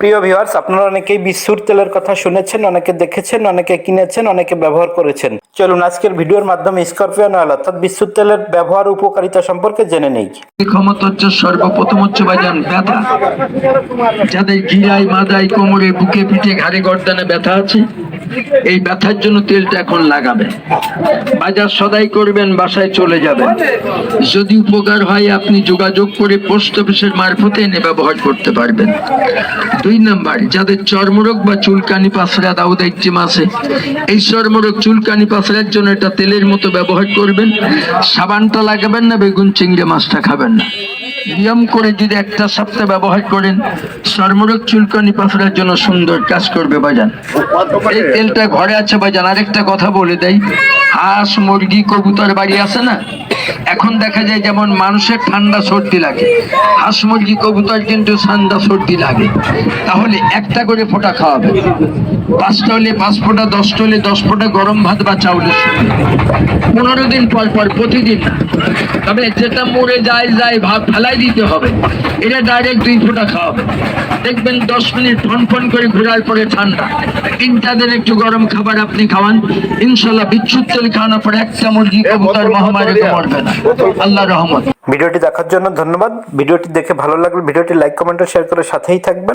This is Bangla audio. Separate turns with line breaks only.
প্রিয় ভিওয়ার্স আপনারা অনেকেই বিশ্বুর তেলের কথা শুনেছেন, অনেকে দেখেছেন, অনেকে কিনেছেন, অনেকে ব্যবহার করেছেন। চলুন আজকের ভিডিওর মাধ্যমে স্করপিয়ন অয়েল অর্থাৎ বিশুর তেলের ব্যবহার উপকারিতা সম্পর্কে জেনে নেই।
ক্ষমতা হচ্ছে সর্বপ্রথম হচ্ছে বাজান ব্যথা। যাদের গিরায় মাদায়, কোমরে, বুকে, পিঠে, ঘাড়ে, গর্দানে ব্যথা আছে এই ব্যথার জন্য তেলটা এখন লাগাবেন। বাজার সদাই করবেন, বাসায় চলে যাবেন। যদি উপকার হয়, আপনি যোগাযোগ করে পোস্ট অফিসের মারফতে এনে ব্যবহার করতে পারবেন। দুই নাম্বার, যাদের চর্মরোগ বা চুলকানি পাসরা, দাউদ একজিম আছে, এই চর্মরোগ, চুলকানি পাসরার জন্য এটা তেলের মতো ব্যবহার করবেন। সাবানটা লাগাবেন না, বেগুন চিংড়ি মাছটা খাবেন না। নিয়ম করে যদি একটা সপ্তাহ ব্যবহার করেন চর্মরোগ চুলকানি পাথরের জন্য সুন্দর কাজ করবে বাজান এই তেলটা ঘরে আছে বাজান আরেকটা কথা বলে দেয় হাঁস, মুরগি, কবুতর বাড়ি আছে না? এখন দেখা যায় যেমন মানুষের ঠান্ডা সর্দি লাগে, হাঁস, মুরগি, কবুতর কিন্তু ঠান্ডা সর্দি লাগে। তাহলে একটা করে ফোঁটা খাওয়াবে। পাঁচটা হলে পাঁচ ফোঁটা, দশটা হলে দশ ফোঁটা গরম ভাত বা চাউলের পনেরো দিন পর পর, প্রতিদিন। তবে যেটা মরে যায় যায় ভাব ফেলাই দিতে হবে। এটা ডাইরেক্ট দুই ফোঁটা খাওয়াবে। দেখবেন দশ মিনিট ফন ফন করে ঘোরার পরে ঠান্ডা। তিনটা দিন একটু গরম খাবার আপনি খাওয়ান, ইনশাল্লাহ বিচ্ছুর তেল খাওয়ানোর পরে একটা মুরগি কবুতর মহামারী মরবে না। আল্লাহ রহমত।
ভিডিওটি দেখার জন্য ধন্যবাদ। ভিডিওটি দেখে ভালো লাগলে ভিডিওটি লাইক কমেন্ট ও শেয়ার করে সাথেই থাকবেন।